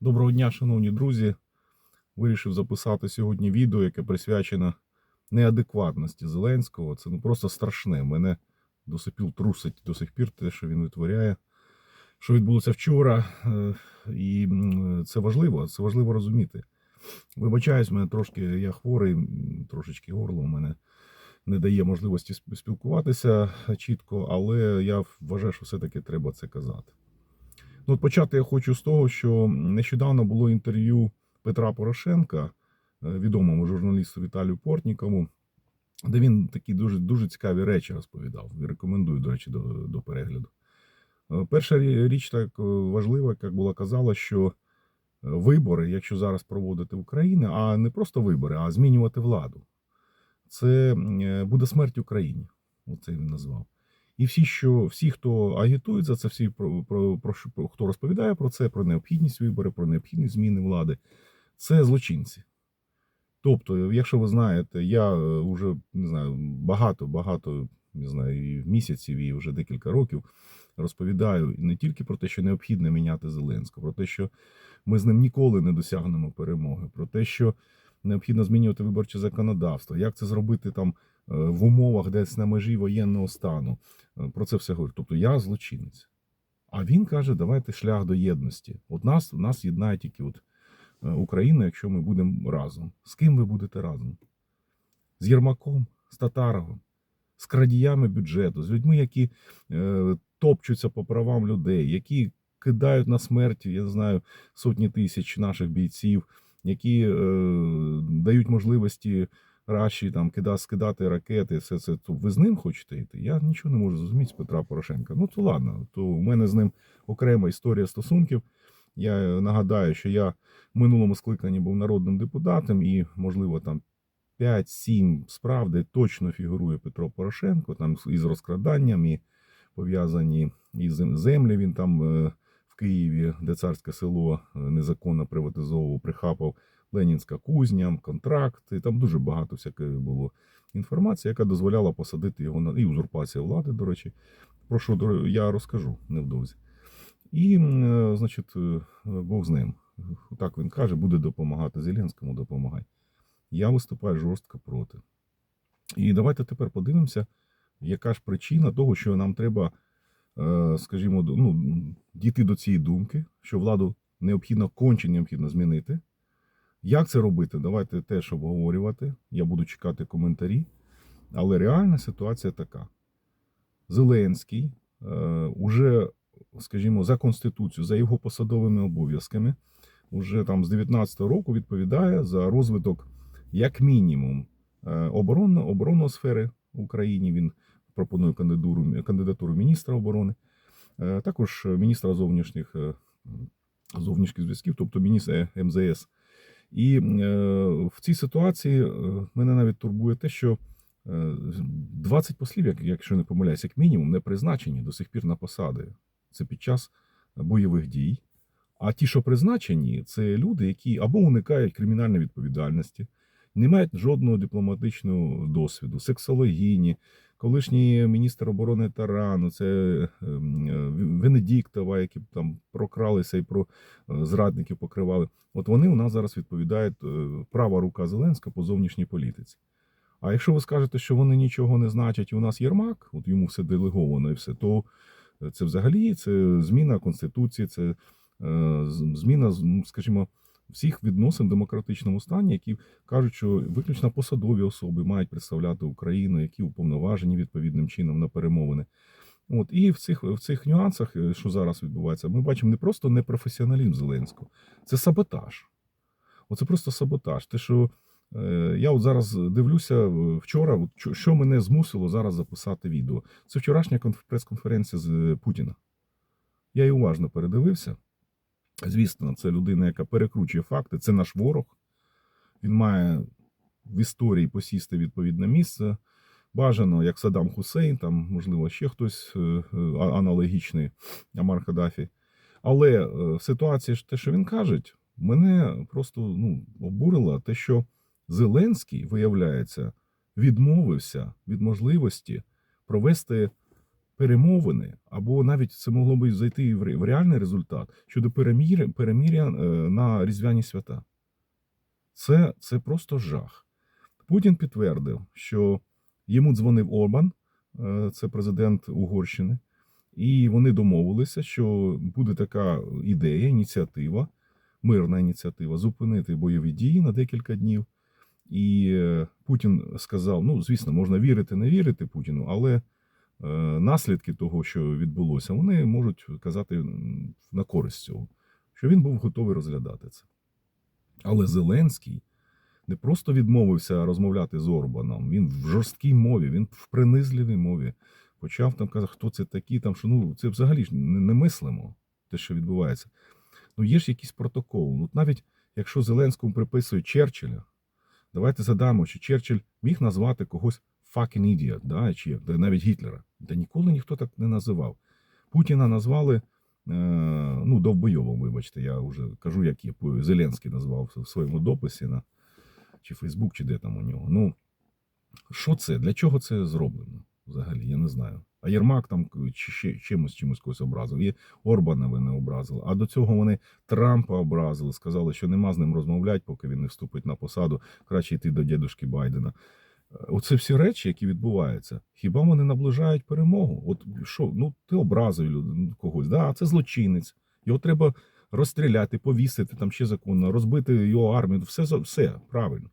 Доброго дня, шановні друзі. Вирішив записати сьогодні відео, яке присвячено неадекватності Зеленського. Це ну просто страшне. Мене до сих пір трусить до сих пір те, що він витворяє, що відбулося вчора. Е, І це важливо, це важливо розуміти. Вибачаюсь, мене трошки я хворий, трошечки горло у мене не дає можливості спілкуватися чітко, але я вважаю, що все-таки треба це казати. Ну, почати я хочу з того, що нещодавно було інтерв'ю Петра Порошенка, е, відомому журналісту Віталію Портнікову, де він такі дуже, дуже цікаві речі розповідав. Рекомендую, до речі, до, до перегляду. Е, Перша річ так е, важлива, як була казала, що вибори, якщо зараз проводити в а не просто вибори, а змінювати владу, це буде смерть Україні. Оце він назвав. І всі, що всі, хто агітують за це, всі про, про, про, хто розповідає про це, про необхідність виборів, про необхідність зміни влади, це злочинці. Тобто, якщо ви знаєте, я вже не знаю, багато, багато не знаю, і місяців, і вже декілька років розповідаю не тільки про те, що необхідно міняти Зеленського, про те, що ми з ним ніколи не досягнемо перемоги, про те, що необхідно змінювати виборче законодавство, як це зробити там е, в умовах десь на межі воєнного стану. Е, Про це все говорю. Тобто я злочинець. А він каже, давайте шлях до єдності. От нас, нас єднає тільки от е, Україна, якщо ми будемо разом. З ким ви будете разом? З Єрмаком, з Татаровим, з крадіями бюджету, з людьми, які е, топчуться по правам людей, які кидають на смерть, я не знаю, сотні тисяч наших бійців, які е, дають можливості Раші там кида, скидати ракети, все це. То ви з ним хочете йти? Я нічого не можу зрозуміти з Петра Порошенка. Ну то ладно, то у мене з ним окрема історія стосунків. Я нагадаю, що я в минулому скликанні був народним депутатом, і, можливо, там 5-7 справ, де точно фігурує Петро Порошенко, там із розкраданням і пов'язані із землі. Він там е, в Києві, де царське село е, незаконно приватизовував, прихапав Ленінська кузня, контракти. Там дуже багато всякої було інформації, яка дозволяла посадити його на і узурпація влади, до речі. Про що я розкажу невдовзі. І, е, значить, е, Бог з ним. Так він каже, буде допомагати Зеленському, допомагай. Я виступаю жорстко проти. І давайте тепер подивимося, яка ж причина того, що нам треба, е, скажімо, ну, дійти до цієї думки, що владу необхідно конче необхідно змінити. Як це робити? Давайте теж обговорювати. Я буду чекати коментарі. Але реальна ситуація така: Зеленський е, уже, скажімо, за конституцію, за його посадовими обов'язками, уже там з 19-го року відповідає за розвиток, як мінімум, е, оборонно, оборонної сфери в Україні. Він пропонує кандидатуру, кандидатуру міністра оборони, е, також міністра зовнішніх, зовнішніх зв'язків, тобто міністра МЗС. І е, в цій ситуації е, мене навіть турбує те, що е, 20 послів, як- якщо не помиляюсь, як мінімум, не призначені до сих пір на посади. Це під час бойових дій. А ті, що призначені, це люди, які або уникають кримінальної відповідальності, не мають жодного дипломатичного досвіду, сексологіні, колишній міністр оборони Тарану, це ем, е, Венедіктова, які там прокралися і про е, зрадників покривали. От вони у нас зараз відповідають е, права рука Зеленська по зовнішній політиці. А якщо ви скажете, що вони нічого не значать, і у нас Єрмак, от йому все делеговано і все, то це взагалі це зміна конституції, це зміна, скажімо, всіх відносин в демократичному стані, які кажуть, що виключно посадові особи мають представляти Україну, які уповноважені відповідним чином на перемовини. От і в цих в цих нюансах, е, що зараз відбувається, ми бачимо не просто непрофесіоналізм Зеленського, це саботаж. Оце просто саботаж. Те, що е, я от зараз дивлюся е, вчора, що- мене змусило зараз записати відео. Це вчорашня конф- прес-конференція з Путіна. Я її уважно передивився. Звісно, це людина, яка перекручує факти, це наш ворог. Він має в історії посісти відповідне місце. Бажано, як Саддам Хусейн, там, можливо, ще хтось е, е, аналогічний Амар Каддафі. Але е, в ситуації те, що він каже, мене просто ну, обурило те, що Зеленський, виявляється, відмовився від можливості провести перемовини, або навіть це могло би зайти і в ре- в реальний результат щодо переміря, переміря на різдвяні свята. Це, це просто жах. Путін підтвердив, що йому дзвонив Орбан, е, це президент Угорщини, і вони домовилися, що буде така ідея, ініціатива, мирна ініціатива зупинити бойові дії на декілька днів. І е, Путін сказав: ну, звісно, можна вірити, не вірити Путіну, але наслідки того, що відбулося, вони можуть казати на користь цього, що він був готовий розглядати це. Але Зеленський не просто відмовився розмовляти з Орбаном, він в жорсткій мові, він в принизливій мові почав там казати, хто це такі, там що ну це взагалі ж не, мислимо, те, що відбувається. Ну є ж якийсь протокол. Ну навіть якщо Зеленському приписують Черчилля, давайте задамо, чи Черчилль міг назвати когось fucking idiot, да, чи навіть Гітлера. Та ніколи ніхто так не називав. Путіна назвали. е, Ну, довбойовом, вибачте, я вже кажу, як є. Зеленський назвав в своєму дописі на чи Фейсбук, чи де там у нього. Ну, що це? Для чого це зроблено? Взагалі, я не знаю. А Єрмак там чи ще чимось чимось когось образив. І Орбана вони образили. А до цього вони Трампа образили, сказали, що нема з ним розмовляти, поки він не вступить на посаду. Краще йти до дідушки Байдена. Оце всі речі, які відбуваються. Хіба вони наближають перемогу? От що, ну ти образив люд- когось, да, це злочинець. Його треба розстріляти, повісити там ще законно, розбити його армію. Все все правильно.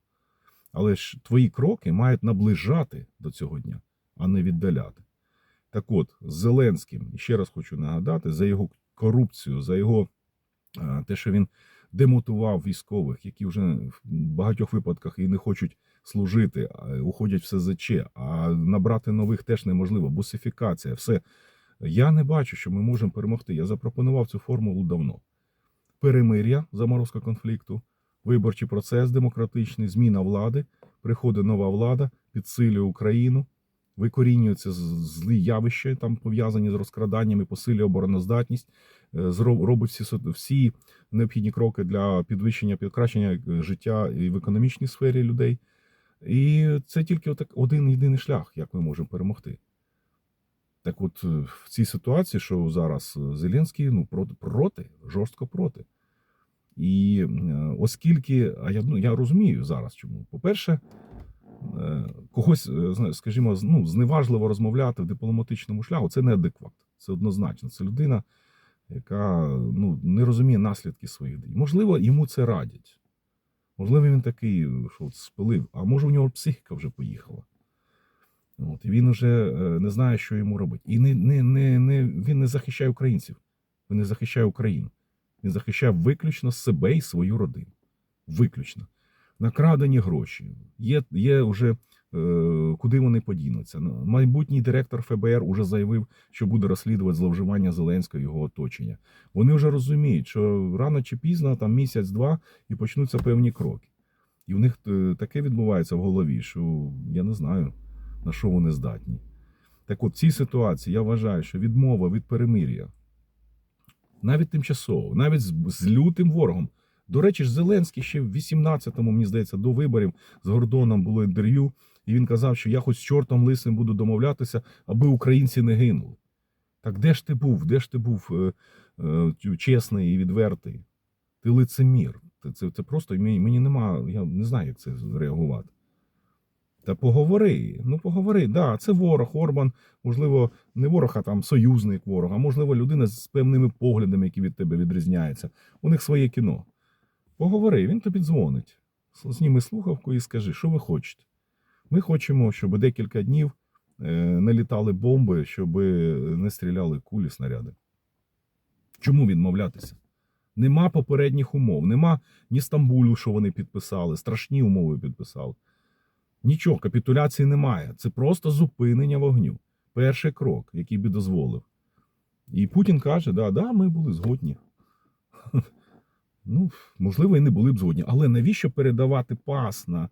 Але ж твої кроки мають наближати до цього дня, а не віддаляти. Так от, з Зеленським, ще раз хочу нагадати, за його корупцію, за його те, що він демотував військових, які вже в багатьох випадках і не хочуть служити, уходять в СЗЧ, а набрати нових теж неможливо. Бусифікація, все. Я не бачу, що ми можемо перемогти. Я запропонував цю формулу давно. Перемир'я, заморозка конфлікту, виборчий процес демократичний, зміна влади, приходить нова влада, підсилює Україну, викорінюються злі явища, там пов'язані з розкраданнями, посилює обороноздатність, е, робить всі, всі необхідні кроки для підвищення, покращення е, життя і в економічній сфері людей. І це тільки один єдиний шлях, як ми можемо перемогти. Так от е, в цій ситуації, що зараз е, Зеленський ну, проти, жорстко проти. І е, оскільки, а я, ну, я розумію зараз чому. По-перше, когось, скажімо, ну, зневажливо розмовляти в дипломатичному шляху, це неадекват. Це однозначно. Це людина, яка ну, не розуміє наслідки своїх дій. Можливо, йому це радять. Можливо, він такий, що от спилив, а може, у нього психіка вже поїхала. От, і він вже е, не знає, що йому робити. І не, не, не, не, він не захищає українців, він не захищає Україну. Він захищає виключно себе і свою родину. Виключно. Накрадені гроші. Є, є вже куди вони подінуться. Ну, Майбутній директор ФБР уже заявив, що буде розслідувати зловживання Зеленського і його оточення. Вони вже розуміють, що рано чи пізно, там місяць-два, і почнуться певні кроки. І у них е, таке відбувається в голові, що я не знаю, на що вони здатні. Так от, в цій ситуації я вважаю, що відмова від перемир'я, навіть тимчасово, навіть з, лютим ворогом. До речі, Зеленський ще в 18-му, мені здається, до виборів з Гордоном було інтерв'ю, і він казав, що я хоч з чортом лисим буду домовлятися, аби українці не гинули. Так де ж ти був? Де ж ти був е, е, чесний і відвертий? Ти лицемір. Це, це, це просто мені, мені нема, я не знаю, як це реагувати. Та поговори. Ну, поговори, да, це ворог, Орбан, можливо, не ворог, а там союзник ворога, можливо, людина з певними поглядами, які від тебе відрізняються. У них своє кіно. Поговори, він тобі дзвонить. Зніми слухавку і скажи, що ви хочете. Ми хочемо, щоб декілька днів не літали бомби, щоб не стріляли кулі, снаряди. Чому відмовлятися? Нема попередніх умов, нема ні Стамбулю, що вони підписали, страшні умови підписали. Нічого, капітуляції немає. Це просто зупинення вогню. Перший крок, який би дозволив. І Путін каже: да, да, ми були згодні. Ну, можливо, і не були б згодні. Але навіщо передавати пас на,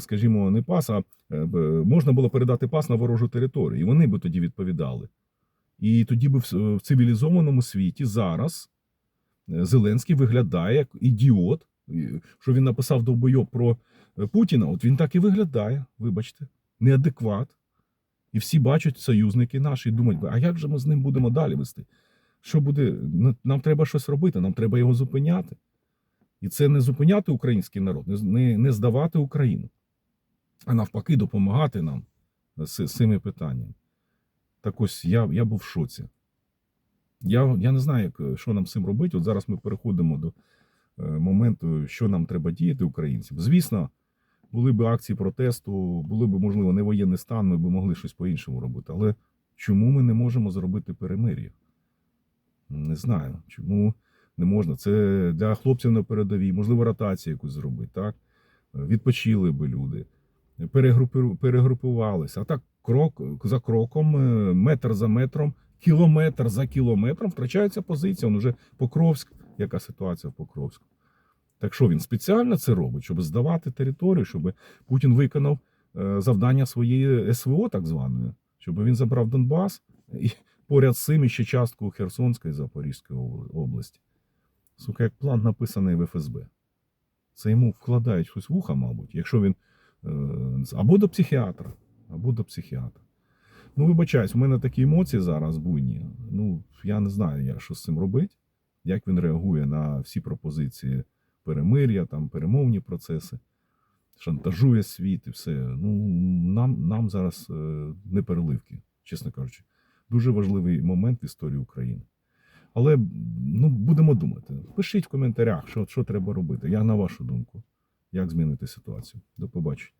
скажімо, не пас, а е, можна було передати пас на ворожу територію, і вони би тоді відповідали. І тоді би в цивілізованому світі зараз е, Зеленський виглядає як ідіот, що він написав довбойоб про е, Путіна. От він так і виглядає, вибачте, неадекват. І всі бачать союзники наші і думають, а як же ми з ним будемо далі вести? Що буде? Нам треба щось робити, нам треба його зупиняти. І це не зупиняти український народ, не, не, здавати Україну, а навпаки, допомагати нам з, з цими питаннями. Так ось я, я був в шоці. Я, я не знаю, як, що нам з цим робити. От зараз ми переходимо до е, моменту, що нам треба діяти українцям. Звісно, були б акції протесту, були б, можливо, не воєнний стан, ми б могли щось по-іншому робити. Але чому ми не можемо зробити перемир'я? Не знаю, чому не можна. Це для хлопців на передовій, можливо, ротацію якусь зробити, так? Відпочили би люди, перегрупувалися. А так, крок за кроком, е, метр за метром, кілометр за кілометром втрачається позиція. Он уже Покровськ, яка ситуація в Покровську. Так що він спеціально це робить, щоб здавати територію, щоб Путін виконав е, завдання своєї СВО, так званої, щоб він забрав Донбас і поряд з цим ще частку Херсонської і Запорізької області. Сука, як план написаний в ФСБ. Це йому вкладають щось в вуха, мабуть, якщо він е, або до психіатра, або до психіатра. Ну, вибачаюсь, у мене такі емоції зараз буйні. Ну, я не знаю, я, що з цим робити, як він реагує на всі пропозиції перемир'я, там, перемовні процеси, шантажує світ і все. Ну, нам, нам зараз е, не переливки, чесно кажучи. Дуже важливий момент в історії України. Але ну, будемо думати. Пишіть в коментарях, що, що треба робити. Я на вашу думку, як змінити ситуацію. До побачення.